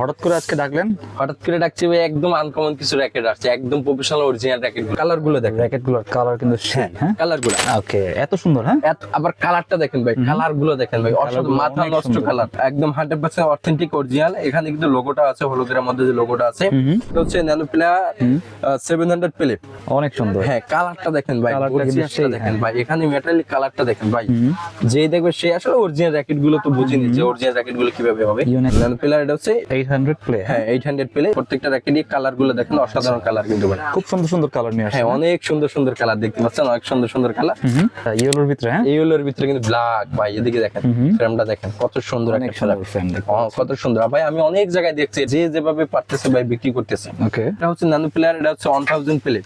হঠাৎ করে আজকে ডাকলেন? হঠাৎ করে ডাকছি ভাই একদম আনকমন কিছু র্যাকেট আসছে একদম প্রফেশনাল অরিজিনাল র্যাকেট কালারগুলো দেখেন। র্যাকেটগুলোর কালার কিন্তু হ্যাঁ কালারগুলো। ওকে এত সুন্দর হ্যাঁ? এত আবার কালারটা দেখেন ভাই কালারগুলো দেখেন ভাই মাথা নষ্ট কালার একদম হান্ড্রেড পার্সেন্ট অথেন্টিক অরিজিনাল এখানে কিন্তু লোগোটা আছে হলুদের মধ্যে যে লোগোটা আছে এটা হচ্ছে nano player seven hundred play অনেক সুন্দর। হ্যাঁ কালারটা দেখেন ভাই কালারটা কিন্তু দেখেন ভাই এখানে মেটালিক কালারটা দেখেন ভাই। যেই দেখবে সে আসলে অরিজিনাল র্যাকেটগুলো তো বুঝিনি যে অরিজিনাল র্যাকেটগুলো কীভাবে হবে। ন্যানো প্লেয়ার এটা হচ্ছে এইট হান্ড্রেড প্লে হ্যাঁ? এইট হান্ড্রেড প্লে প্রত্যেকটা র্যাকেটই কালারগুলো দেখেন অসাধারণ কালার কিন্তু ভাই খুব সুন্দর সুন্দর কালার নিয়ে আসছে। হ্যাঁ অনেক সুন্দর সুন্দর কালার দেখতে পাচ্ছেন অনেক সুন্দর সুন্দর কালার ইয়েলোর ভিতরে হ্যাঁ? এই হলোর ভিতরে কিন্তু ব্ল্যাক ভাই এদিকে দেখেন ফ্রেমটা দেখেন কত সুন্দর একটা সুন্দর ফ্রেম কত সুন্দর। ভাই আমি অনেক জায়গায় দেখছি যে যেভাবে পারতেছে ভাই বিক্রি করতেছে। ওকে। এটা হচ্ছে নানো প্লেয়ার এটা হচ্ছে one thousand play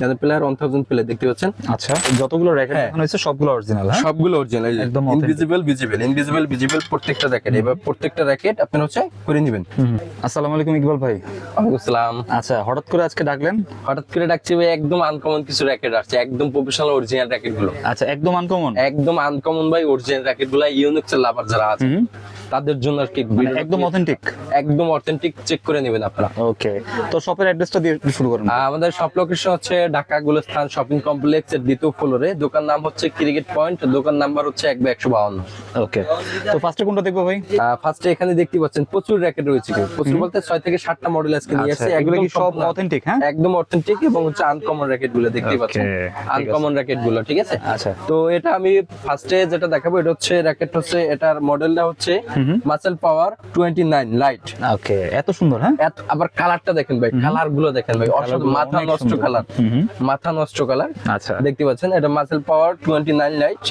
Nanoflare one thousand play দেখতে পাচ্ছেন? আচ্ছা যতগুলো র্যাকেট হ্যাঁ। দেখানো হয়েছে সবগুলো অরিজিনাল হ্যাঁ? সবগুলো অরিজিনাল একদম। ইনভিজিবল ভিজিবল ইনভিজিবল ভিজিবল প্রত্যেকটা র্যাকেট এবার প্রত্যেকটা র্যাকেট আপনি হচ্ছে করে নেবেন। আসসালামু আলাইকুম ইকবাল ভাই। আসসালাম আচ্ছা হঠাৎ করে আজকে ডাকলেন? হঠাৎ করে ডাকছি ভাই একদম আনকমন কিছু র্যাকেট আসছে একদম প্রফেশনাল অরিজিনাল র্যাকেটগুলো। আচ্ছা একদম আনকমন একদম আনকমন ভাই অরিজিনাল র্যাকেটগুলো ইউনিক্স লাভার যারা আছে। তাদের জন্য আর কি মানে একদম অথেন্টিক একদম অথেন্টিক চেক করে নেবেন আপনারা। ওকে তো শপের অ্যাড্রেসটা দিয়ে শুরু করুন। আমাদের সব লোকেশন হচ্ছে ঢাকা গুলস্থান শপিং কমপ্লেক্স এর দ্বিতীয় ফ্লোরে দোকান নাম হচ্ছে ক্রিকেট পয়েন্ট দোকান নাম্বার হচ্ছে এক বা একশো বাউন্ন। ওকে তো ফার্স্টে কোনটা দেখব ভাই? ফার্স্টে এখানে দেখতে পাচ্ছেন প্রচুর র্যাকেট রয়েছে প্রচুর বলতে ছয় থেকে সাতটা মডেল আজকে নিয়ে আচ্ছা আসছে। এগুলো কি সব অথেন্টিক হ্যাঁ? একদম অথেন্টিক এবং হচ্ছে আনকমন র্যাকেটগুলো দেখতে পাচ্ছেন। আনকমন র্যাকেটগুলো ঠিক আছে? আচ্ছা। তো এটা আমি ফার্স্টে যেটা দেখাবো এটা হচ্ছে র্যাকেট হচ্ছে এটার মডেলটা হচ্ছে muscle power twenty nine light okay এত সুন্দর হ্যাঁ? এত আবার কালারটা দেখেন ভাই কালারগুলো দেখেন ভাই মাথা নষ্ট কালার হুম। মাথা নষ্ট কালার আচ্ছা। দেখতে পাচ্ছেন এটা muscle power twenty nine light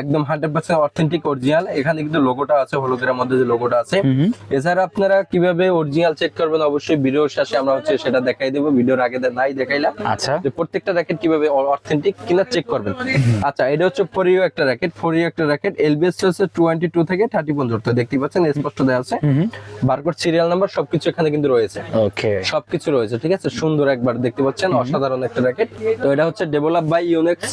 একদম হান্ড্রেড পার্সেন্ট অথেন্টিক অরিজিনাল এখানে কিন্তু লোগোটা আছে হলুদের মধ্যে যে লোগোটা আছে। হুম। এছাড়া আপনারা কীভাবে অরিজিনাল চেক করবেন অবশ্যই ভিডিওর শেষে আমরা হচ্ছে সেটা দেখাই দেবো। ভিডিওর আগে নাই দেখাইলাম। আচ্ছা। যে প্রত্যেকটা র্যাকেট কীভাবে অথেন্টিক কিনা চেক করবেন। আচ্ছা এটা হচ্ছে ফোরিও একটা র্যাকেট ফোরিও একটা র্যাকেট এলবিএস হচ্ছে টোয়েন্টি টু থেকে থার্টি পর্যন্ত। দেখতে পাচ্ছেন স্পষ্ট দেওয়া আছে। বারকোড সিরিয়াল নাম্বার সবকিছু এখানে কিন্তু রয়েছে। ওকে। সবকিছু রয়েছে ঠিক আছে? সুন্দর একবার দেখতে পাচ্ছেন অসাধারণ একটা র্যাকেট তো এটা হচ্ছে ডেভেলপ বাই ইউনেক্স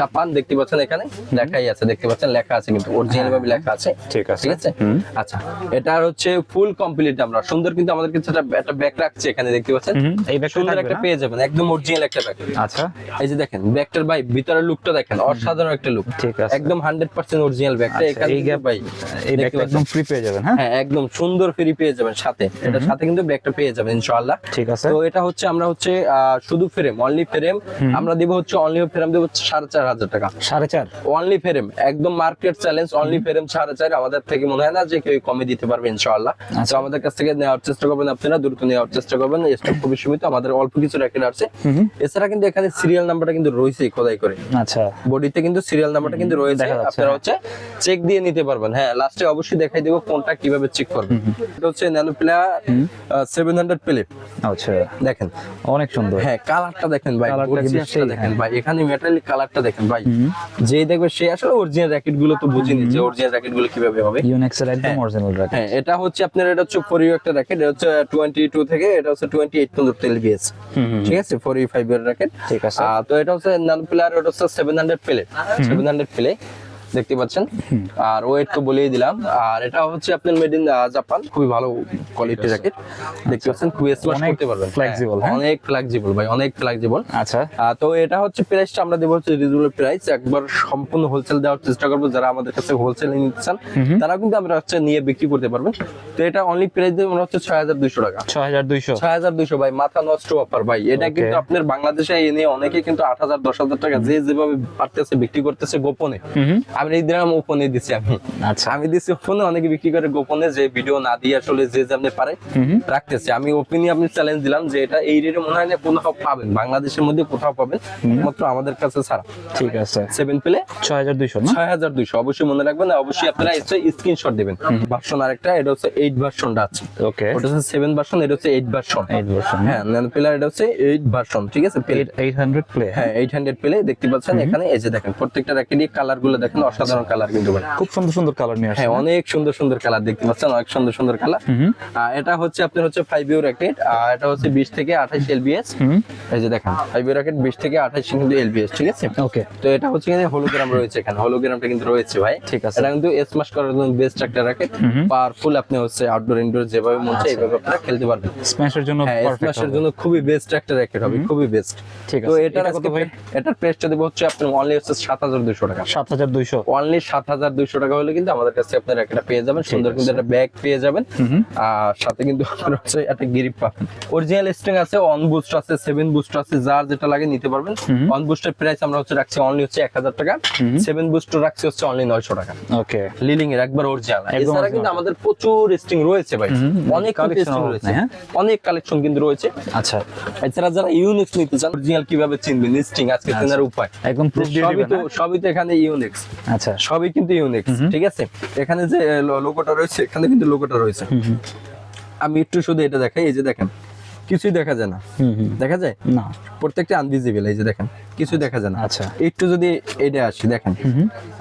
জাপান দেখতে পাচ্ছেন এখানে? লেখাই আছে দেখতে পাচ্ছেন লেখা আছে কিন্তু অরিজিনাল ভাবে লেখা আছে। ঠিক আছে। ঠিক আছে? আচ্ছা এটার হচ্ছে ফুল কমপ্লিট আমরা। সুন্দর কিন্তু আমাদের কাছে একটা- ব্যাগ রাখছে এখানে দেখতে পাচ্ছেন? এই ব্যাগটা সুন্দর একটা পেয়ে যাবেন একদম অরিজিনাল একটা ব্যাগ আচ্ছা। এই যে দেখেন ব্যাগটার ভাই ভিতরের লুকটা দেখেন অসাধারণ একটা লুক ঠিক আছে। একদম হান্ড্রেড পার্সেন্ট অরিজিনাল ব্যাগটা আচ্ছা, এখানে এই ভাই এই ব্যাগটা একদম ফ্রি পেয়ে যাবেন হ্যাঁ? হ্যাঁ একদম সুন্দর ফ্রি পেয়ে যাবেন সাথে। এটার সাথে কিন্তু ব্যাগটা পেয়ে যাবেন ইনশাআল্লাহ। ঠিক আছে। তো এটা হচ্ছে আমরা হচ্ছে শুধু ফ্রেম অনলি ফ্রেম আমরা দিব হচ্ছে অনলি ফ্রেম দেবো সাড়ে চার হাজার টাকা। সাড়ে চার? অনলি ফ্রেম একদম মার্কেট চ্যালেঞ্জ অনলি ফ্রেম সাড়ে চার। আমাদের থেকে মনে হয় না যে কেউ কমে দিতে পারবে ইনশাআল্লাহ। তো আমাদের কাছ থেকে নেওয়ার চেষ্টা করবেন আপনারা দ্রুত নেওয়ার চেষ্টা করবেন। স্টক খুবই সীমিত আমাদের অল্প কিছু র্যাকেট আছে। এছাড়া কিন্তু এখানে সিরিয়াল নাম্বারটা কিন্তু রয়েছে খোদাই করে। আচ্ছা। বডিতে কিন্তু সিরিয়াল নাম্বারটা কিন্তু রয়েছে। আপনারা হচ্ছে চেক দিয়ে নিতে পারবেন। হ্যাঁ লাস্টে অবশ্যই দেখাই দেবো কোনটা কীভাবে চেক করবেন এটা হচ্ছে nano player seven hundred play আচ্ছা। দেখেন। অনেক সুন্দর। হ্যাঁ কালারটা দেখেন ভাই গর্জিয়াসটা দেখেন ভাই এখানে মেটালিক কালারটা দেখেন ভাই। যেই দেখবে সে আসলে অরিজিনাল র্যাকেটগুলো তো বুঝিনি যে অরিজিনাল র্যাকেটগুলো কীভাবে হবে। ইউনেক্সের একদম অরিজিনাল র্যাকেট হ্যাঁ এটা হচ্ছে আপনার এটা হচ্ছে ফোর ইউ একটা র্যাকেট এটা হচ্ছে টোয়েন্টি টু থেকে এটা হচ্ছে টোয়েন্টি এইট পর্যন্ত এলবিএস ঠিক আছে? ফোর ইউ ফাইভ এর র্যাকেট ঠিক আছে। তো এটা হচ্ছে নান প্লেয়ার ওটা হচ্ছে seven hundred play seven hundred play দেখতে পাচ্ছেন। আর ওয়েট তো বলেই দিলাম। আর এটা হচ্ছে আপনার মেড ইন জাপান। খুবই ভালো কোয়ালিটি র্যাকেট দেখতে পাচ্ছেন খুবই স্মার্ট করতে পারবেন। flexible, হ্যাঁ, হ্যাঁ? অনেক ফ্লেক্সিবল ভাই অনেক ফ্লেক্সিবল আচ্ছা। তো এটা হচ্ছে প্রাইসটা আমরা দেবো হচ্ছে রিজনেবল প্রাইস একবার সম্পূর্ণ হোলসেল দেওয়ার চেষ্টা করব। যারা আমাদের কাছে হোলসেল নিতে চান তারা কিন্তু আমরা হচ্ছে নিয়ে বিক্রি করতে পারবেন। তো এটা অনলি প্রাইস দেবো আমরা হচ্ছে ছয় হাজার দুইশো টাকা। ছয় হাজার দুইশো। ছয় হাজার দুইশো ভাই মাথা নষ্ট অফার ভাই। এটা কিন্তু আপনার বাংলাদেশে এনে অনেকে কিন্তু আট হাজার দশ হাজার টাকা যে যেভাবে পারতেছে বিক্রি করতেছে গোপনে। আমি এই দিলাম ওপেনে দিছি আমি। আচ্ছা। আমি দিছি ওপেনে অনেকে বিক্রি করে গোপনে যে ভিডিও না দিয়ে আসলে যে যেমনি পারে রাখতেছে। আমি ওপেনই আপনি চ্যালেঞ্জ দিলাম যে এটা এই রেটে মনে হয় না কোথাও পাবেন। বাংলাদেশের মধ্যে কোথাও পাবেন মাত্র আমাদের কাছে ছাড়া। ঠিক আছে। সেভেন পেলে ছয় হাজার দুইশো ছয় হাজার দুইশো। অবশ্যই মনে রাখবেন অবশ্যই আপনারা এসে স্ক্রিনশট দিবেন। ভার্সন আরেকটা এটা হচ্ছে এইট ভার্সনটা আছে। ওকে ওটা হচ্ছে সেভেন ভার্সন এটা হচ্ছে এইট ভার্সন এইট ভার্সন হ্যাঁ ন্যানো পিলার এটা হচ্ছে এইট ভার্সন ঠিক আছে? এইট এইট হান্ড্রেড প্লে হ্যাঁ এইট হান্ড্রেড পেলে দেখতে পাচ্ছেন এখানে এই যে দেখেন প্রত্যেকটা র্যাকেটই কালারগুলো দেখেন অসাধারণ কালার কিন্তু খুব সুন্দর সুন্দর কালার নিয়ে হ্যাঁ অনেক সুন্দর সুন্দর কালার দেখতে পাচ্ছেন অনেক সুন্দর সুন্দর কালার এটা হচ্ছে আপনার হচ্ছে ফাইভ ইউ র্যাকেট আর এটা হচ্ছে বিশ থেকে আঠাশ এলবিএস এই যে দেখেন ফাইভ ইউ র্যাকেট বিশ থেকে আঠাশ কিন্তু এলবিএস ঠিক আছে? ওকে তো এটা হচ্ছে কিন্তু হলোগ্রাম রয়েছে এখানে হলোগ্রামটা কিন্তু রয়েছে ভাই। ঠিক আছে। এটা কিন্তু স্মাশ করার জন্য বেস্ট একটা র্যাকেট পাওয়ারফুল আপনি হচ্ছে আউটডোর ইনডোর যেভাবে মন চায় এইভাবে আপনারা খেলতে পারবেন। স্ম্যাশের জন্য পারফেক্ট জন্য খুবই বেস্ট একটা র্যাকেট হবে খুবই বেস্ট ঠিক আছে। এটার এটা কত ভাই? এটার প্রাইসটা দেবো হচ্ছে আপনার অনলি হচ্ছে সাত হাজার দুশো টাকা। সাত হাজার দুইশো। অনলি সাত হাজার দুইশো টাকা হলে কিন্তু আমাদের কাছে আপনার একটা পেয়ে যাবেন সুন্দর কিন্তু একটা ব্যাগ পেয়ে যাবেন। আর সাথে কিন্তু হচ্ছে একটা গিরিপ পাবেন। অরিজিনাল স্ট্রিং আছে অন বুস্ট আছে সেভেন বুস্ট আছে যার যেটা লাগে নিতে পারবেন। অন বুস্টের প্রাইস আমরা হচ্ছে রাখছি অনলি হচ্ছে এক হাজার টাকা সেভেন বুস্ট রাখছি হচ্ছে অনলি নয়শো টাকা। ওকে লিলিং এর একবার অরিজিনাল এছাড়া কিন্তু আমাদের প্রচুর স্ট্রিং রয়েছে ভাই। অনেক অভাব রয়েছে। হ্যাঁ? অনেক কালেকশন কিন্তু রয়েছে। আচ্ছা। এছাড়া যারা ইউনিক্স নিতে চান অরিজিনাল কীভাবে চিনবেন? স্ট্রিং আজকে চেনার উপায়। একদম সবই তো হ্যাঁ? সবই তো এখানে ইউনিক্স আচ্ছা। সবই কিন্তু ইউনিক্স ঠিক আছে? এখানে যে লোগোটা রয়েছে এখানে কিন্তু লোগোটা রয়েছে। আমি একটু শুধু এটা দেখাই এই যে দেখেন কিছুই দেখা যায় না। দেখা যায়? না। প্রত্যেকটা আনভিজিবল এই যে দেখেন কিছু দেখা যায় না। আচ্ছা। একটু যদি এটা আসি দেখেন।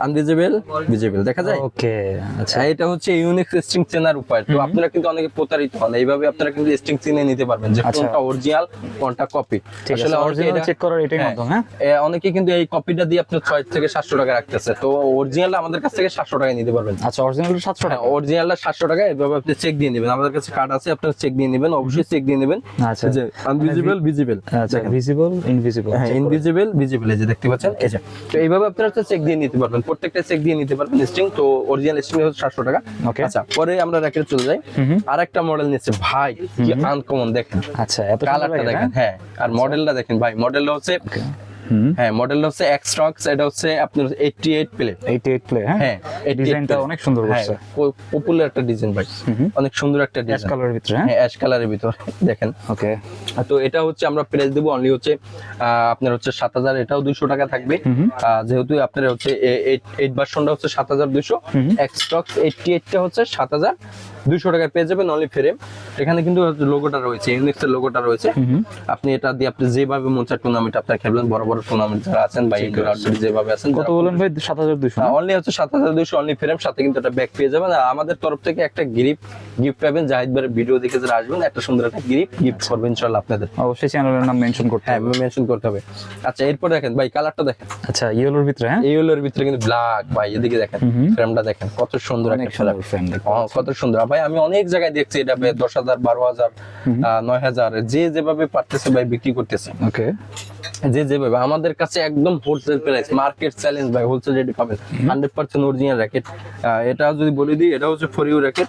আনভিজিবল ভিজিবল দেখা যায়? ওকে আচ্ছা। এটা হচ্ছে ইউনিক স্ট্রিং চেনার উপায়। তো আপনারা কিন্তু অনেকে প্রতারিত হন। এইভাবে আপনারা কিন্তু স্ট্রিং চিনে নিতে পারবেন যে আচ্ছা। কোনটা অরিজিনাল কোনটা কপি আছে অরিজিনাল চেক করার এটাই মাধ্যম হ্যাঁ? অনেকে কিন্তু এই কপিটা দিয়ে আপনি ছয় থেকে সাতশো টাকা রাখতেছে। তো অরিজিনাল আমাদের কাছ থেকে সাতশো টাকা নিতে পারবেন। আচ্ছা অরিজিনাল সাতশো টাকা। অরিজিনালটা সাতশো টাকা এভাবে আপনি চেক দিয়ে নেবেন। আমাদের কাছে কার্ড আছে আপনারা চেক দিয়ে নেবেন অবশ্যই চেক দিয়ে নেবেন। আচ্ছা। যে আনভিজিবল ভিজিবল আচ্ছা ভিজিবল ইনভিজিবল হ্যাঁ ইনভিজিবল ভিজিবল এই যে দেখতে পাচ্ছেন? এই যে। তো এইভাবে আপনারা হচ্ছে চেক দিয়ে নিতে পারবেন। প্রত্যেকটা চেক দিয়ে নিতে পারবেন স্ট্রিং তো অরিজিনাল স্ট্রিং হচ্ছে সাতশো টাকা। Okay. আচ্ছা পরে আমরা র্যাকেট চলে যাই। আর একটা মডেল নিচ্ছে ভাই কি আনকমন দেখেন। আচ্ছা এত কালারটা দেখেন হ্যাঁ। আর মডেলটা দেখেন ভাই মডেলটা হচ্ছে হ্যাঁ মডেলটা হচ্ছে এক্সট্রক্স এটা হচ্ছে আপনার 88 প্লে 88 প্লে হ্যাঁ? হ্যাঁ ডিজাইনটা অনেক সুন্দর হ্যাঁ, হচ্ছে পপুলার একটা ডিজাইন ভাই। অনেক সুন্দর একটা কালারের ভিতরে হ্যাঁ? অ্যাশ কালারের ভিতর দেখেন। ওকে তো এটা হচ্ছে আমরা প্রাইস দেব অনলি হচ্ছে আপনার হচ্ছে 7000 এটাও 200 টাকা থাকবে। যেহেতু আপনার হচ্ছে 8 ভার্সনটা হচ্ছে 7200 এক্সট্রক্স 88টা হচ্ছে 7000 দুশো টাকায় পেয়ে যাবেন অনলি ফ্রেম এখানে কিন্তু লোগোটা রয়েছে ইউনিক্স এর লোগোটা রয়েছে আপনি এটা দিয়ে আপনি যেভাবে মন চায় টুর্নামেন্ট আপনার খেলবেন বড় বড় টুর্নামেন্ট যারা আছেন বা যেভাবে আছেন কত বলেন ভাই? সাত হাজার দুশো অনলি হ্যাঁ, হচ্ছে সাত হাজার দুশো অনলি ফ্রেম সাথে কিন্তু একটা ব্যাগ পেয়ে যাবেন। আর আমাদের তরফ থেকে একটা গ্রিপ গিফট পাবেন। জাহিদ ভাই ভিডিও দেখে যারা আসবেন একটা সুন্দর একটা গ্রিপ গিফট করবেন ইনশাআল্লাহ আপনাদের। অবশ্যই চ্যানেলের নাম মেনশন করতে হ্যাঁ, হবে। মেনশন করতে হবে। আচ্ছা এরপর দেখেন ভাই কালারটা দেখেন। আচ্ছা ইয়েলোর ভিতরে হ্যাঁ? ইয়েলোর ভিতরে কিন্তু ব্ল্যাক ভাই এদিকে দেখেন ফ্রেমটা দেখেন কত সুন্দর একটা ফ্রেম কত সুন্দর। ভাই ভাই আমি অনেক জায়গায় দেখছি এটা ভাই দশ হাজার বারো হাজার নয় হাজার যে যেভাবে পারতেছে ভাই বিক্রি করতেছে। ওকে। যে যেভাবে আমাদের কাছে একদম হোলসেল প্রাইস মার্কেট চ্যালেঞ্জ ভাই হোলসেল রেটে পাবেন হান্ড্রেড পার্সেন্ট অরিজিনাল র্যাকেট এটা যদি বলে দিই এটা হচ্ছে four U racket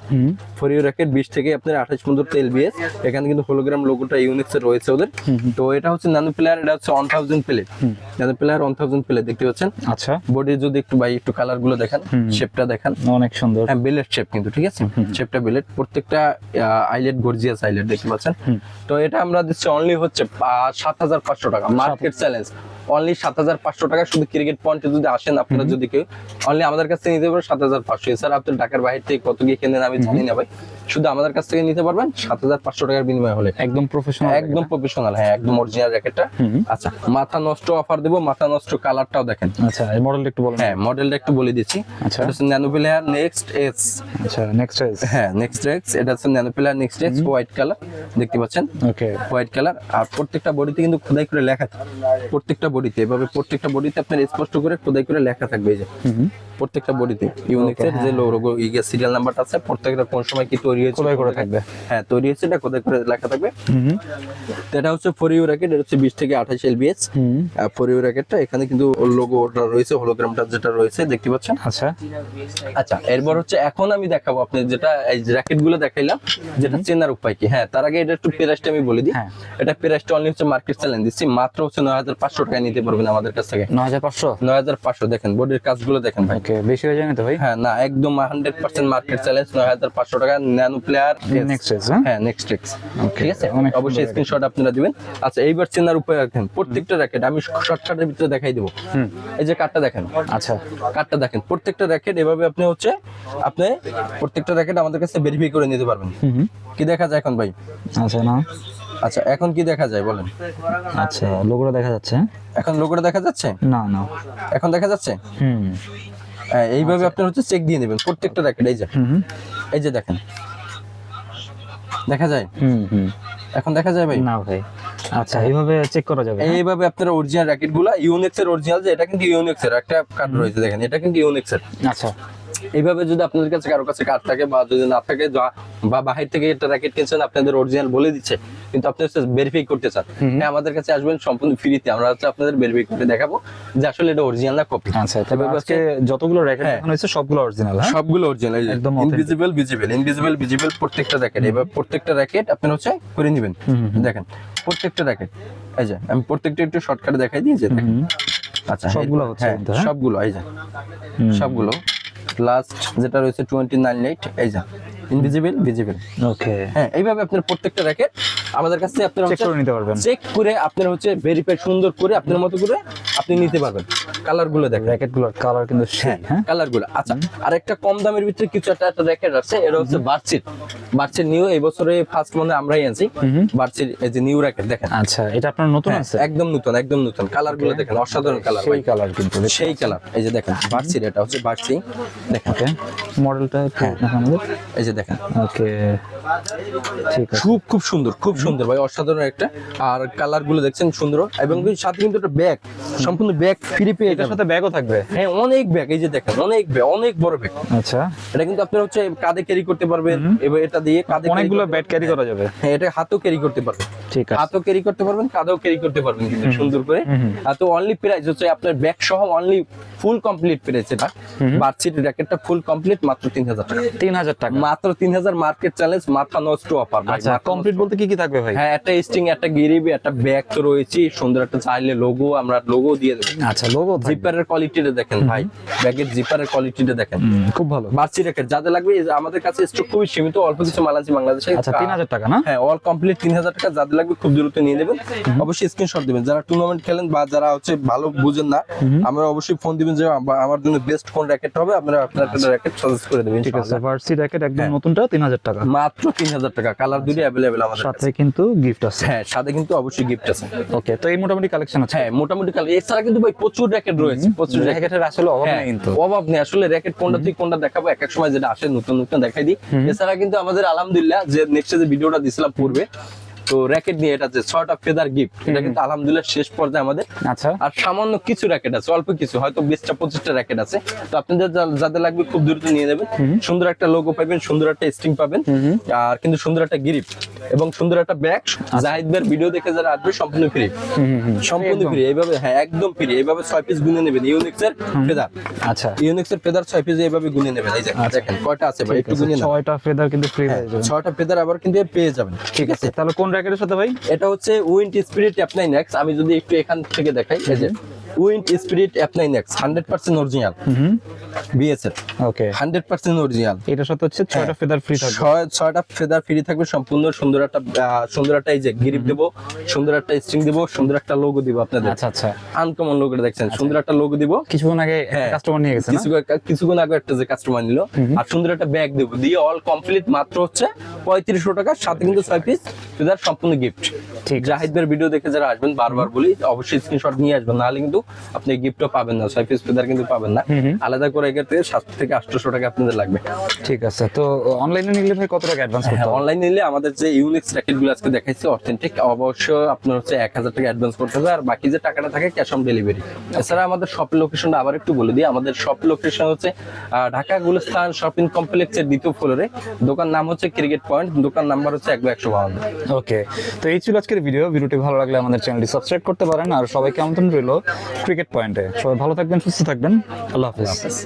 four U racket বিশ থেকে আপনার আঠাশ পর্যন্ত তেল বিএস এখানে কিন্তু হোলোগ্রাম লোগোটা ইউনিক্স রয়েছে ওদের। তো এটা হচ্ছে ন্যানো প্লেয়ার এটা হচ্ছে one thousand play Nanoflare one thousand play দেখতে পাচ্ছেন? আচ্ছা। বডি যদি একটু ভাই একটু কালারগুলো দেখেন শেপটা দেখেন। অনেক সুন্দর। হ্যাঁ বেলেট শেপ কিন্তু ঠিক আছে? শেপটা বেলেট প্রত্যেকটা আইলেট গর্জিয়াস আইলেট দেখতে পাচ্ছেন? তো এটা আমরা দিচ্ছি অনলি হচ্ছে সাত হাজার পাঁচশো টাকা মার্কেট চ্যালেঞ্জ অনলি সাত হাজার পাঁচশো টাকা শুধু ক্রিকেট পয়েন্টে যদি আসেন আপনারা যদি কেউ অনলি আমাদের কাছে নিতে পারেন সাত হাজার পাঁচশো। এছাড়া আপনি ঢাকার বাইরে থেকে কত গিয়ে কেনেন আমি জানি না ভাই। শুধু আমাদের কাছ থেকে নিতে পারবেন সাত হাজার পাঁচশো টাকার বিনিময় হলে। একদম প্রফেশনাল একদম প্রফেশনাল হ্যাঁ একদম অরিজিনাল র্যাকেটটা আচ্ছা মাথা নষ্ট অফার দেবো মাথা নষ্ট কালারটাও দেখেন। আচ্ছা এই মডেলটা একটু বলেন। হ্যাঁ মডেলটা একটু বলে দিচ্ছি। আচ্ছা। এটা হচ্ছে ন্যানোপিলার নেক্সট এস আচ্ছা নেক্সট ইজ হ্যাঁ নেক্সট এক্স এটা হচ্ছে Nanoflare next X white colour দেখতে পাচ্ছেন? ওকে। হোয়াইট কালার আর প্রত্যেকটা বডিতে কিন্তু খোদাই করে লেখা থাকে। প্রত্যেকটা বডিতে এভাবে প্রত্যেকটা বডিতে আপনার স্পষ্ট করে খোদাই করে লেখা থাকবে এই যে। প্রত্যেকটা বডিতে ইউনিক্সের যে লোগো সিরিয়াল নাম্বারটা আছে প্রত্যেকটা কোন সময় কি তৈরি হয়েছে খোদাই করে থাকবে। হ্যাঁ তৈরি হয়েছে এটা খোদাই করে লেখা থাকবে? এটা হচ্ছে ফর ইউ র্যাকেট এটা হচ্ছে বিশ থেকে আঠাশ এলবিএস ফর ইউ র্যাকেটটা এখানে কিন্তু লোগোটা রয়েছে হোলোগ্রামটা যেটা রয়েছে দেখতে পাচ্ছেন? আচ্ছা। আচ্ছা এরপর হচ্ছে এখন আমি দেখাবো আপনি যেটা এই র্যাকেটগুলো দেখাইলাম যেটা চেনার উপায় কি? হ্যাঁ তার আগে এটা একটু প্রাইসটা আমি বলে দিই। হ্যাঁ। এটা প্রাইসটা অনলি হচ্ছে মার্কেট চ্যালেঞ্জ দিচ্ছি মাত্র হচ্ছে নয় হাজার পাঁচশো টাকায় নিতে পারবেন আমাদের কাছ থেকে। নয় হাজার পাঁচশো? নয় হাজার পাঁচশো দেখেন বডির কাজগুলো দেখেন ভাই। বেশি হয়ে যায় না তো ভাই? হ্যাঁ না একদম হান্ড্রেড পার্সেন্ট মার্কেট চ্যালেঞ্জ নয় হাজার পাঁচশো টাকা ন্যানো প্লেয়ার নেক্সট হ্যাঁ হ্যাঁ ঠিক আছে? অবশ্যই স্ক্রিনশট আপনারা দিবেন। আচ্ছা এইবার চেনার উপায় রাখেন। প্রত্যেকটা র্যাকেট আমি শর্টকাটের ভিতরে দেখাই দেবো। এই যে কার্ডটা দেখেন। আচ্ছা। কার্ডটা দেখেন। প্রত্যেকটা র্যাকেট এভাবে আপনি হচ্ছে আপনি প্রত্যেকটা র্যাকেট আমাদের কাছে ভেরিফাই করে নিতে পারবেন। কি দেখা যায় এখন ভাই? আচ্ছা না। আচ্ছা এখন কি দেখা যায় বলেন? আচ্ছা লোগোটা দেখা যাচ্ছে? এখন লোগোটা দেখা যাচ্ছে? না না। এখন দেখা যাচ্ছে? হুম। হ্যাঁ এইভাবে। আপনার হচ্ছে চেক দিয়ে নেবেন প্রত্যেকটা র্যাকেট এই যে। এই যে দেখেন। দেখা যায়? হুম হুম। এখন দেখা যায় ভাই? না ভাই। আচ্ছা এইভাবে চেক করা যাবে? এইভাবে আপনার অরিজিনাল র্যাকেটগুলা ইউনেক্স এর অরিজিনাল যে এটা কিন্তু ইউনেক্স এর একটা কার্ড রয়েছে দেখেন এটা কিন্তু ইউনেক্স এর। আচ্ছা। এইভাবে যদি আপনাদের কাছে কারও কাছে কার্ড থাকে বা যদি না থাকে বা বাহির থেকে একটা র্যাকেট কিনছেন আপনাদের অরিজিনাল বলে দিচ্ছে কিন্তু আপনি হচ্ছে ভেরিফাই করতে চান হ্যাঁ আমাদের কাছে আসবেন সম্পূর্ণ ফ্রিতে আমরা হচ্ছে আপনাদের ভেরিফাই করে দেখাবো যে আসলে এটা অরিজিনাল না কপি আচ্ছা তবে আজকে যতগুলো র্যাকেট। দেখানো হয়েছে সবগুলো অরিজিনাল হ্যাঁ? সবগুলো অরিজিনাল একদম ইনভিজিবল ভিজিবল ইনভিজিবল ভিজিবল প্রত্যেকটা র্যাকেট এবার প্রত্যেকটা র্যাকেট আপনি হচ্ছে করে নেবেন। দেখেন প্রত্যেকটা র্যাকেট এই যে আমি প্রত্যেকটা একটু শর্টকাটে দেখাই দেখেন। আচ্ছা সবগুলো হচ্ছে হ্যাঁ, হ্যাঁ? সবগুলো এই যে। সবগুলো। লাস্ট যেটা রয়েছে টোয়েন্টি নাইন এইট এই যে। ইনভিজিবল ভিজিবল ওকে হ্যাঁ এইভাবে আপনার প্রত্যেকটা র্যাকেট আমাদের কাছে আপনার চেক করে নিতে পারবেন। চেক করে আপনার হচ্ছে ভেরিফাই সুন্দর করে আপনার মতো করে আপনি নিতে পারবেন। কালারগুলো দেখেন। র্যাকেটগুলোর কালার কিন্তু হ্যাঁ কালারগুলো। আচ্ছা আর একটা কম দামের ভিতরে কিছু একটা একটা র্যাকেট আছে এটা হচ্ছে বার্চির বার্চির নিউ এই বছরে ফার্স্ট মনে হয় আমরাই আনছি। বার্চির এই যে নিউ র্যাকেট দেখেন। আচ্ছা এটা আপনার নতুন হ্যাঁ, আছে? একদম নতুন একদম নতুন। কালারগুলো দেখেন অসাধারণ কালার সেই কালার কিন্তু সেই কালার এই যে দেখেন বার্চির এটা হচ্ছে বার্চি দেখেন। মডেলটা হ্যাঁ। এই যে দেখেন ওকে খুব খুব সুন্দর খুব সুন্দর ভাই অসাধারণ একটা। আর কালারগুলো দেখছেন সুন্দর। এবং সাথে কিন্তু একটা ব্যাগ সম্পূর্ণ ব্যাগ ফ্রি পেয়ে এটার সাথে ব্যাগও থাকবে? হ্যাঁ অনেক ব্যাগ এই যে দেখেন অনেক ব্যাগ অনেক বড় ব্যাগ আচ্ছা। এটা কিন্তু আপনার হচ্ছে কাঁধে ক্যারি করতে পারবেন এবার এটা দিয়ে কাঁধে অনেকগুলো ব্যাট ক্যারি করা যাবে। হ্যাঁ এটা হাতেও ক্যারি করতে পারবেন। ঠিক আছে। হাতও ক্যারি করতে পারবেন কাঁধেও ক্যারি করতে পারবেন কিন্তু সুন্দর করে। আর তো অনলি প্রাইস হচ্ছে আপনার ব্যাগ সহ অনলি ফুল কমপ্লিট প্রাইস এটা। বার্চির র্যাকেটটা ফুল কমপ্লিট মাত্র তিন হাজার টাকা। তিন হাজার টাকা। মাত্র তিন হাজার মার্কেট চ্যালেঞ্জ মাথা নষ্ট অফার আচ্ছা কমপ্লিট বলতে কি কি থাকবে ভাই? হ্যাঁ একটা স্টিং একটা গিরিবি একটা ব্যাগ তো রয়েছে সুন্দর একটা চাইলে লোগো আমরা লোগো দিয়ে দেবো। আচ্ছা লোগো জিপারের কোয়ালিটিটা দেখেন ভাই। ব্যাগের জিপারের কোয়ালিটিটা দেখেন। খুব ভালো। বার্চি র্যাকেট যাদের লাগবে আমাদের কাছে স্টক খুবই সীমিত অল্প কিছু মাল আছে বাংলাদেশে। আচ্ছা তিন হাজার টাকা না? হ্যাঁ অল কমপ্লিট তিন হাজার টাকা। যাদের লাগবে খুব দ্রুত নিয়ে নেবেন। অবশ্যই স্ক্রিনশট দিবেন। যারা টুর্নামেন্ট খেলেন বা যারা হচ্ছে ভালো বুঝেন না আমরা অবশ্যই ফোন দিবেন যে আমার জন্য বেস্ট কোন র্যাকেট হবে। আপনারা আপনার একটা র্যাকেট সাজেস্ট করে দেবেন ঠিক আছে ভার্সি র্যাকেট একদম হ্যাঁ। নতুনটা তিন হাজার টাকা। মাত্র তিন হাজার টাকা কালার দুটি অ্যাভেলেবেল আমাদের সাথে কিন্তু গিফট আছে। হ্যাঁ সাথে কিন্তু অবশ্যই গিফট আছে। ওকে তো এই মোটামুটি কালেকশন আছে? হ্যাঁ মোটামুটি কালেকশন এছাড়া কিন্তু ভাই প্রচুর র্যাকেট রয়েছে প্রচুর র্যাকেট র্যাকেটের আসলে অভাব হ্যাঁ, নেই কিন্তু। অভাব নেই। আসলে র্যাকেট কোনটা থেকে কোনটা দেখাবো? এক এক সময় যেটা আসে নতুন নতুন দেখাই দিই। এছাড়া কিন্তু আমাদের আলহামদুলিল্লাহ যে নেক্সট যে ভিডিওটা দিছিলাম পূর্বে তো র্যাকেট নিয়ে এটা যে ছয়টা ফেদার গিফট এটা কিন্তু আলহামদুলিল্লাহ শেষ পর্যায়ে আমাদের। আচ্ছা। আর সামান্য কিছু র্যাকেট আছে অল্প কিছু হয়তো বিশটা পঁচিশটা র্যাকেট আছে। তো আপনাদের যাদের লাগবে খুব দ্রুত নিয়ে নেবেন। সুন্দর একটা লোগো পাবেন সুন্দর একটা স্ট্রিং পাবেন। আর কিন্তু সুন্দর একটা গ্রিপ এবং সুন্দর একটা ব্যাগ জাহিদ ভাইয়ের ভিডিও দেখে যারা আসবে সম্পূর্ণ ফ্রি সম্পূর্ণ ফ্রি এইভাবে হ্যাঁ একদম ফ্রি এইভাবে ছয় পিস গুনে নেবেন ইউনিক্স এর ফেদার আচ্ছা। ইউনিক্স এর ফেদার ছয় পিস এইভাবে গুনে নেবেন। এই যে দেখেন কয়টা আছে ভাই? একটু গুনে নেন। ছয়টা ফেদার কিন্তু ফ্রি হ্যাঁ, হয়ে যাবে ছয়টা ফেদার আবার কিন্তু পেয়ে যাবেন। ঠিক আছে। তাহলে কোন র্যাকেটের সাথে ভাই? এটা হচ্ছে wind spirit tap nine X আমি যদি একটু এখান থেকে দেখাই, এই যে। Wind spirit app nine X hundred percent original hmm. বিএসএর okay. Hundred percent original এটার সাথে হচ্ছে ছয়টা ফেদার ফ্রি থাকবে। ছয়টা ফেদার ফ্রি থাকবে সম্পূর্ণ সুন্দর একটা সুন্দর একটা এই যে গ্রিপ দেবো সুন্দর একটা স্ট্রিং দেবো সুন্দর একটা লোগো দিব আপনাদের। আচ্ছা আচ্ছা। আনকমন লোগোটা দেখছেন সুন্দর একটা লোগো দিব। কিছুক্ষণ আগে হ্যাঁ। কাস্টমার নিয়ে গেছে কিছু কিছুক্ষণ আগে একটা যে কাস্টমার নিল আর সুন্দর একটা ব্যাগ দেবো। দিয়ে অল কমপ্লিট মাত্র হচ্ছে পঁয়ত্রিশশো টাকা সাথে কিন্তু ছয় পিস ফেদার সম্পূর্ণ গিফট ঠিক জাহিদের ভিডিও দেখে যারা আসবেন বারবার বলি অবশ্যই স্ক্রিনশট নিয়ে আসবেন নাহলে কিন্তু আপনি গিফটও পাবেন না ছয় পিস ফেদার কিন্তু পাবেন না। আলাদা করে থেকে সাত থেকে আটশোশো টাকা আপনাদের লাগবে। ঠিক আছে তো অনলাইনে নিলে ভাই কত টাকা অ্যাডভান্স করতে হবে? অনলাইন নিলে আমাদের যে ইউনিক্স র্যাকেটগুলো আজকে দেখাইছি অথেন্টিক অবশ্য আপনার হচ্ছে এক হাজার টাকা অ্যাডভান্স করতে হবে আর বাকি যে টাকাটা থাকে ক্যাশ অন ডেলিভারি এছাড়া আমাদের শপ লোকেশনটা আবার একটু বলে দিই আমাদের শপ লোকেশন হচ্ছে ঢাকা গুলিস্তান শপিং কমপ্লেক্সের দ্বিতীয় ফ্লোরে দোকান নাম হচ্ছে ক্রিকেট পয়েন্ট দোকান নাম্বার হচ্ছে এক একশো বাউন্ন। ওকে তো এই ছিল আজকের ভিডিও ভিডিওটি ভালো লাগলে আমাদের চ্যানেলটি সাবস্ক্রাইব করতে পারেন আর সবাইকে আমন্ত্রণ রইল ক্রিকেট পয়েন্টে সবাই ভালো থাকবেন সুস্থ থাকবেন। আল্লাহ হাফিজ।